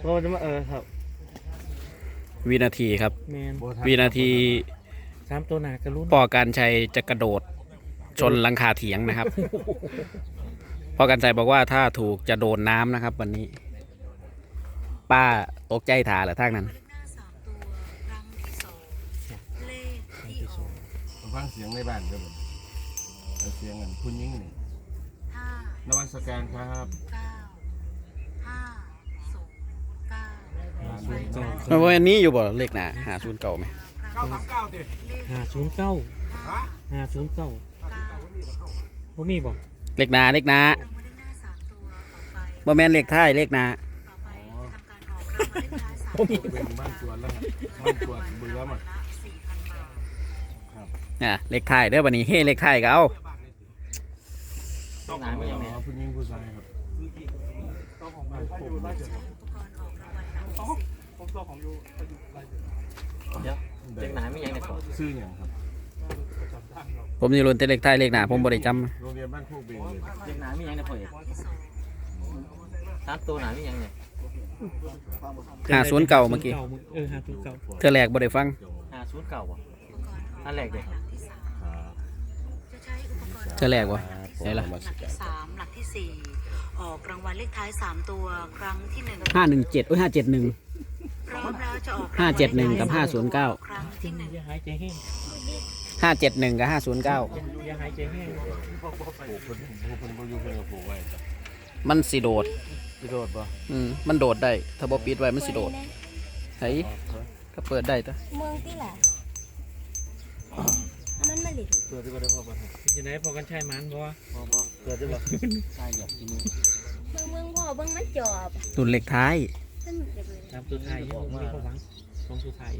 เพราะว่าจะมาเออครับวินาทีครับ แมนวินาทีสามตัวหนากระลุ้นปอการชัยจะกระโดด ชนหลังคาเถียงนะครับ ปอการชัยบอกว่าถ้าถูกจะโดนน้ำนะครับ วันนี้ ป้าตกใจถาเหรอทางนั้น หน้าสามตัวครั้งที่สองเลขที่ออกฟังเสียงในบ้านด้วยผมเอาเสียงกันคุณยิ่งนี่ห้านวัตการครับ เก้า ก้าเพราะว่าอันนี้อยู่บ่เลขหนาหาศูนย์เก่าไหมห้าศูนย์เก้าห้าศูนย์เก้าบ่มีบ่เลขหนาเลขหนาเราไม่ได้หน้าสามตัวต่อไปบ่แม่นเลขท้ายเลขหนาต่อไปทำการออกรางวัลเลขท้ายสามตัวเป็นบ้านสวนแล้วครับบ้านสวนเบื่อมาละสี่พันบาทอะเลขท้ายเด้อวันนี้เฮ้เลขท้ายก็เอา ต้องหาไม่ยังไงคุณยิ่งผู้ชายครับ ใช้อุปกรณ์ออกรางวัลหลัก ที่สี่เด็กหนาไม่ยังไงก่อนซื้ออย่างครับผมจะรุนแต่เลขท้ายเลขหนาผมบ่ได้จโรงเรียนบ้านโคกเบงเลยเด็กหนามีหยังในพ่อเอกที่สองสามตัวหนามีหยังเนี่ยำหาศูนย์เก่าเมื่อกี้เออห้าศูนย์เก้าเธอแรกบ่ได้ฟังหาศูนย์เก่าบ่อุปกรณ์ออกอันแรกเด็กหลักที่สามจะใช้อุปกรณ์เธอแรกวะไหนล่ะหลักที่สามหลักที่สี่ออกรางวัลเลขท้ายสามตัวครั้งที่หนึ่งห้าหนึ่งเจ็ดโอ้ยห้าเจ็ดหนึ่ง พร้อมแล้วจะออกห้าเจ็ดหนึ่งกับห้าศูนย์เก้าครั้งที่หนึ่งอย่าหายใจแห้งห้าเจ็ดหนึ่งกับห้าศูนย์เก้าอย่าหายใจแห้งปลูกคนปลูกคนปลูกคนก็ปลูกไว้จ้ะมันสิโดดพี่โดดปะอืมมันโดดได้ ถ้าบ่ปิดไว้มันสิโดดไห้ก็เปิดได้ตัวเมืองที่แหละอันนั้นมาหลิดเกิดที่บ้านพ่อบ้านจะได้พอกันใช้มันบ่วะเกิดที่บ้านใช่เดี๋ยวที่นี่เมืองเมืองพ่อเมืองมันจอบตุนเหล็กท้ายท่านเด็กเลยสามตัวไทยยังมีความหวังสองตัวไทย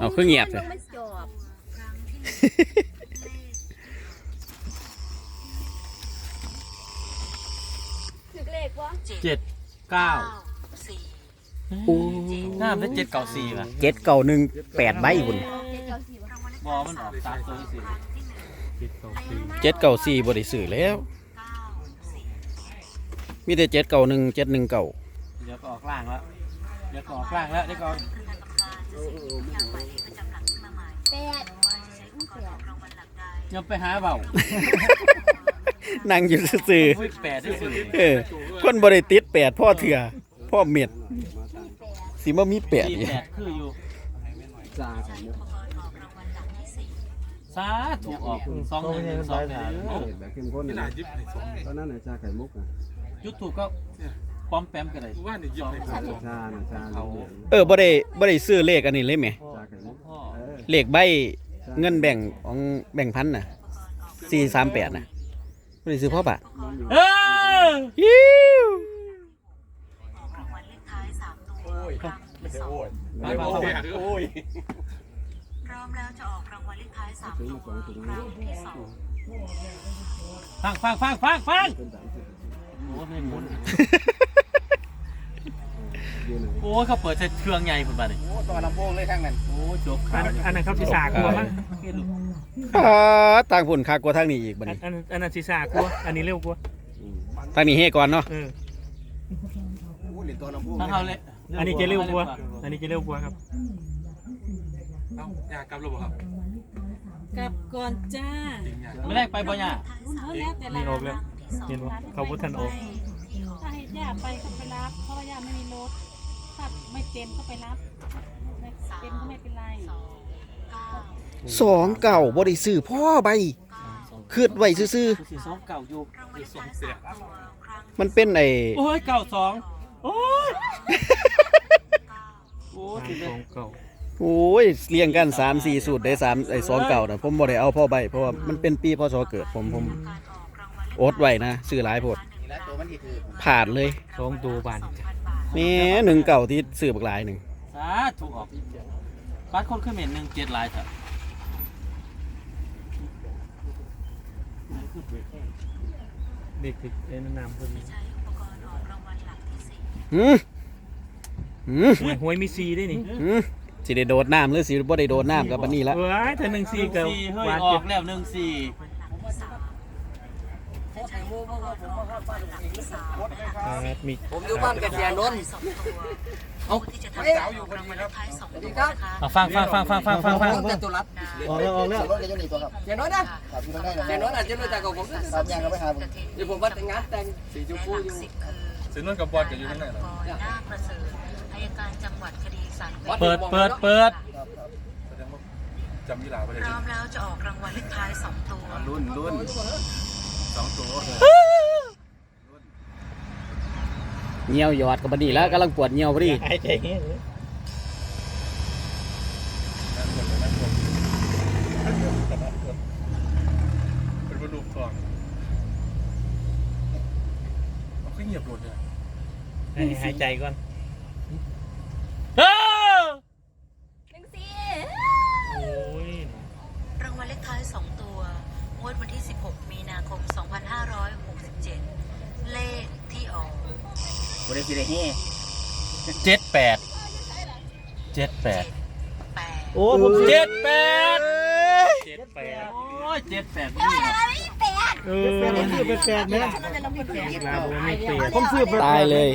เอาเครื่องเงียบสิเมืองมันจอบครั้งที่หนึ่งเลขถึกเลขวะเจ็ดเก้าสี่หน้าเป็นเจ็ดเก้าสี่ป่ะเจ็ดเก่าหนึ่งแปดใบบุญเจ็ดเก้าสี่วะรางวัลเลขบอมันออกสามตัวสี่ครั้งที่หนึ่งเจ็ดเก้าสี่เจ็ดเก่าสี่บ่ได้ซื้อแล้วเก้าสี่มีแต่เจ็ดเก่าหนึ่งเจ็ดหนึ่งเก่าเดี๋ยวก็ออกล่างแล้ว เดี๋ยวก็ออกล่างแล้วเดี๋ยวก็คณะกรรมการจะเสนออย่างหมายเลขประจำหลักขึ้นมาใหม่แปดว่าจะใช้อุปกรณ์ออกรางวัลหลักใดยังไปหาเบานั่งอยู่ซื่ออุ้ยแปดที่สุดๆเออคนบ่ได้ติดแปดพ่อเถื่อพ่อเม็ดสิมามีแปดสี่อีกแปดคืออยู่ใช้อุปกรณ์ออกรางวัลหลักที่สี่สาถูกออกสองหนึ่งหนึ่งสองหนึ่งแบบเข้มข้นนะตอนนั้นน่ะชาไข่มุกนะยุดถูกก็ ป้อมแปมกันเลยสองชาน่ะชาเหลืองเออบ่ได้บ่ได้ซื้อเลขอันนี้เลยแหมชาไข่มุกพ่อเออเลขใบเงินแบ่งของแบ่งพันน่ะสี่สามแปดน่ะบ่ได้ซื้อพ่อปะเออยิวออกรางวัลเลขท้ายสามตัวครั้งที่สองมามาเข้ามา โอ้ยพร้อมแล้วจะออกรางวัลเลขท้ายสามตัวครั้งที่สองฟังฟังฟังฟังฟังโอ้ไม่หมุน โอ้เขาเปิดใส่เครื่องใหญ่ผมบ้านี่โอ้ตัวลำโพงเลยข้างนั้น โอ้จบอัขานวอันนั้นเขาศีรษะกลัวมั้งอ่าต่างผุนคากว่าทางนี้อีกบัดอันนี้อันอันนั้นศีรษะกลัวอันนี้เร็วกลัวทางนี้เฮก่อนเนาะเออพูดถึงตัวลำโพงถ้าเขาเลยอันนี้จะเร็วกลัวอันนี้จะเร็วกลัวครับอยากกลับระบบครับกลับก่อนจ้าไม่ได้ไปบ่เนี่ยเอาแล้วแต่ละนี่ออกแล้วเห็นว่าเขาพุทธันออกถ้าให้ย่าไปก็ไปรับเพราะว่าย่าไม่มีรถ ถ้าไม่เต็มก็ไปรับไม่เต็มก็ไม่เป็นไรสองเก่าบ่ได้ซื้อพ่อใบคืดไว้ซื่อสี่สองเก่าอยู่รางวัลเลขท้ายสามตัวครั้งๆมันเป็นไอ้โอ้ยเก่าสองโอ้ยโอ้ยสามสิเลสอยงเก่าโอ้ยเรียงกันสามสี่สูตรได้สามไอ้สองเก่าน่ะผมบ่ได้เอาพ่อใบเพราะว่ามันเป็นปีพศเกิดผมผมการออกรางวัลโอดไว้นะซื้อหลายโพดผ่านเลยสองตัวบานพันบาทแห นี่หนึ่งเก่าที่ซื้อบักหลายหนึ่งสาถูกออกบัตรคนขึ้นเหม็นหนึ่งเจ็ดลายเถอะเด็กติดเอ็นนามเพิ่นใช้อุปกรณ์ออกรางวัลหลักที่สี่หืมหืมหวยหวยมีซีด้วยนี่หืมสิได้โดดน้ำหรือสิบ่ได้โดดน้ำกับบันนี้ละเอ้ยถ้าหนึ่งซีหนึ่งกับสี่เฮ้ยวานออเจ็กบแล้วหนึ่งสี่ รางวัลหลักที่สามจะใช้ ครับมีผมอยู่บ้านกับเสียนนท์เอาที่จะทำสาวอยู่รางวัลเลขท้ายสองตัวนะคะเอาฟังฟังฟังฟังฟังฟังฟังผมจะตุรัสออกแล้วออกแล้วเสียนนท์นะเสียนนท์อาจจะรู้จักกับผมนะครับยังก็ไปหาผมเดี๋ยวผมว่าแต่งงานแต่งสีชมพูอยู่สิบคือเส้นนวลกับบอลจะอยู่ข้างในกรหน้าประเสริฐอายการจังหวัดคดีศาลแขวงเปิดเปิดเปิดแสดงว่าจำยี่หลาไปเลยพร้อมแล้วจะออกรางวัลเลขท้ายสองตัวรุ่นรุ่นสองตัว เงียวหยอดกับพอดีแล้วกำลังปวดเงียวพอดีหายใจเงี้ยเป็นบรรลุกองเอาขึ้นเหยียบรถเลยให้หายใจก่อน หนึ่งสี่ โอ้ย รางวัลเลขท้ายสองตัวงวดวันที่ 16 มีนาคม 2567 เลขที่ออก บริษัทได้เฮ่เจ็ดแปดเจ็ดแปด8โอ้ผมเจ็ดแปดเจ็ดแปดโอ้ยเจ็ดแปดเออผมซื้อเป็นแปดนะลาผมมีแปดผมซื้อเป็นตายเลย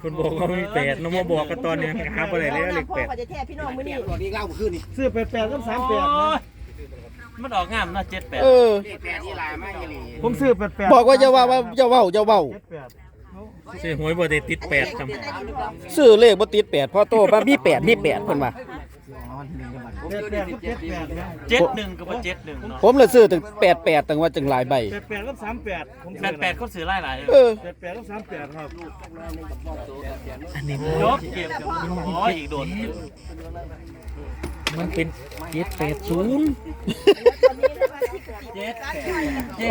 คุณบอกว่ามีแปดน้องมาบอกกันตอนนี้หาอะไรเลยเลขแปดตัวนี้เล่าขึ้นนี่ซื้อแปดแปดก็สามแปดนะมันออกงามนะเจ็ดแปดเออแปดที่ลายมากเลยผมซื้อแปดแปดบอกว่าจะว่าว่าจะเว้าจะเว้าเจ็ดแปด ซื้อหวยบ่ได้ติดแปดจำซื้อเลขบ่ติดแปดพ่อโตมามีแปดมีแปดเพิ่นว่า แปดแปดก็เจ็ดแปดนะเจ็ดหนึ่งกับเจ็ดหนึ่งผมเลยซื้อถึงแปดแปดตั้งว่าจังหลายใบแปดแปดก็สามแปดผมแปดแปดคนซื้อหลายหลายเออแปดแปดก็สามแปดครับจบเกมกับอ๋ออีกโดนมันเป็นเจ็ดแปดศูนย์เจ็ด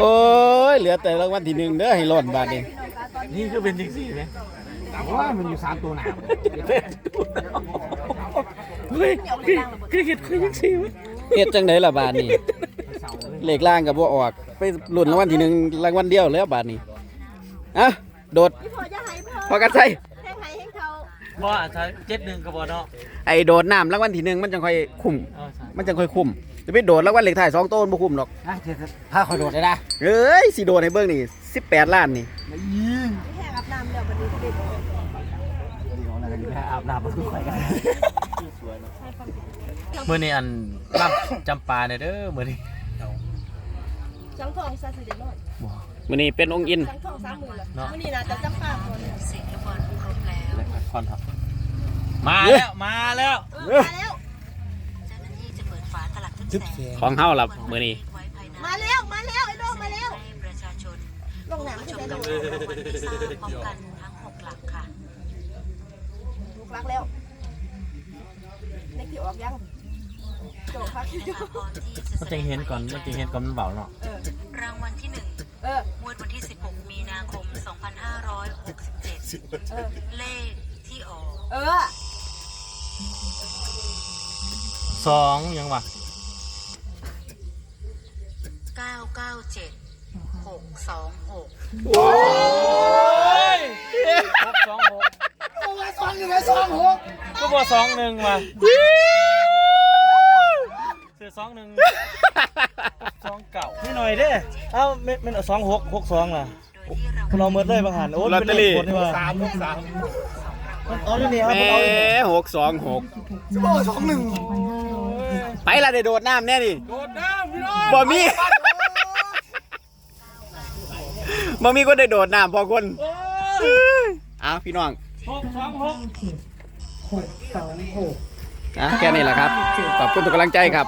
โอ้ย เหลือแต่รางวัลที่หนึ่งเด้อให้รอดบาทนี้นี่ก็เป็นจริงสิไหมว่ามันอยู่สามตัวหนา เฮ้ยคือคือเห็ดคือยังสิวะเฮ็ดจังไดล่ะบาทนี้เลขล่างก็บ่ออก ไปลุ้นรางวัลที่หนึ่งรางวัลเดียวแล้วบาทนี้อะโดดพอจะหายพอพอกันใส่แห้งหายแห้งเขาบ่ใช่เจ็ดหนึ่งก็บ่เนาะไอ้โดดน้ำรางวัลที่หนึ่งมันจังค่อยคุ้มมันจังค่อยคุ้มจะไปโดดรางวัลเลขท้ายสองต้นบ่คุ้มหรอกถ้าคอยโดดได้นะเอ้ยสิโดดให้เบิ่งนี่18ล้านนี่แห้งอาบน้ำแล้ววันนี้ก็ได้อาบน้ำมันคื อใครกันมื้อนี้อันรับจำปาเนี่ยเด้อมื้อนี้สังทองซาสิเดนอนมื้อนี้เป็นองค์อินสังทองสามหมื่นละวันนี้นะจะจับปากคนเสียงลูกบอลครบแล้วคอนครับมาแล้วมาแล้วมาแล้วเจ้าหน้าที่จะเปิดฝาตลับทึบแสงของเฮาล่ะมื้อนี้ไว้ภายในมาแล้วมาแล้วไอ้โดงมาแล้วให้ประชาชนลงหนังผู้ที่ชมไหนรางลวังลรางวัลที่ทราบพร้อมกันทั้งหกหลักค่ะ ลูกรักแล้วในที่ออกยังโจพัก นี่นะคะพอที่จะแส มันดจะงเห็นก่อนมันจะเห็นก่อนมันเบาเนาะรางวัลที่หนึ่งเอองวดวันที่ 16 มีนาคม 2567 เลขที่ออกเออสองยังวะ997 626 โอ้ยหกสองหกสองอยู่ไหนสองหก ก็บอกสองหนึ่งว่ะซื้อ สองหนึ่งสองเก่านี่หน่อยเด้เอ้าไม่ไม่สองหกหกสองล่ะโดยที่รางวัลเราเมิดเลยบางหันโอ้ลอตเตอรี่เป็นลขผลนี่ว่าสามลูกสามเอาอยู่นี่ครับแหผมเอาอยู่นี่มหกสองหกสองหนึ่งไปละได้โดดน้ำแน่ดิโดดน้ำพี่น้องบ่มีบ่มีคนได้โดดน้ำพอคนอ้าวพี่น้องหกสองหกอะแค่นี้แหละครับ ขอบคุณทุกกำลังใจครับ